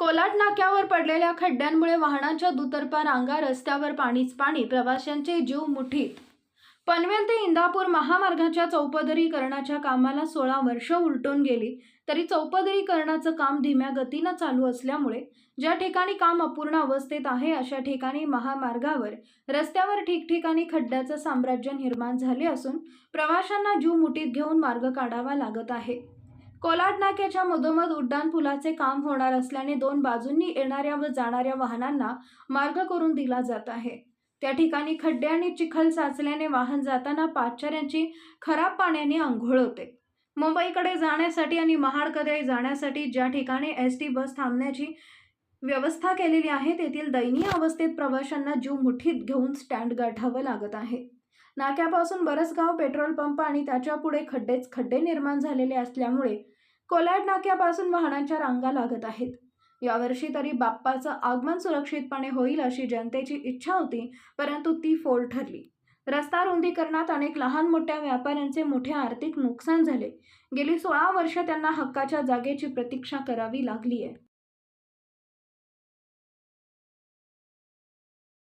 कोलाट नाक्यावर पडलेल्या खड्ड्यांमुळे वाहनांच्या दुतर्फा रांगा रस्त्यावर पाणीच पाणी प्रवाशांचे जीव मुठीत. पनवेल ते इंदापूर महामार्गाच्या चौपदरीकरणाच्या कामाला सोळा वर्ष उलटून गेली. तरी चौपदरीकरणाचं काम धीम्या गतीनं चालू असल्यामुळे ज्या ठिकाणी काम अपूर्ण अवस्थेत आहे अशा ठिकाणी महामार्गावर रस्त्यावर ठिकठिकाणी खड्ड्याचं साम्राज्य निर्माण झाले असून प्रवाशांना जीव मुठीत घेऊन मार्ग काढावा लागत आहे. कोलाड नाक्याच्या मधोमध उड्डाण पुलाचे काम होणार असल्याने दोन बाजूंनी येणाऱ्या व जाणाऱ्या वाहनांना मार्ग करून दिला जात आहे. त्या ठिकाणी खड्डे आणि चिखल साचल्याने वाहन जाताना पादचाऱ्यांची खराब पाण्याने आंघोळ होते. मुंबईकडे जाण्यासाठी आणि महाडकडे जाण्यासाठी ज्या ठिकाणी एस टी बस थांबण्याची व्यवस्था केलेली आहे तेथील दयनीय अवस्थेत प्रवाशांना जीव मुठीत घेऊन स्टँड गाठावं लागत आहे. नाक्यापासून बरसगाव पेट्रोल पंप आणि त्याच्या पुढे खड्डेच खड्डे निर्माण झालेले असल्यामुळे कोलाड नाक्यापासून वाहनांच्या रांगा लागत आहेत. यावर्षी तरी बाप्पाचं आगमन सुरक्षितपणे होईल अशी जनतेची इच्छा होती परंतु ती फोल ठरली. रस्ता रुंदीकरणात अनेक लहान मोठ्या व्यापाऱ्यांचे मोठे आर्थिक नुकसान झाले. गेली सोळा वर्ष त्यांना हक्काच्या जागेची प्रतीक्षा करावी लागली आहे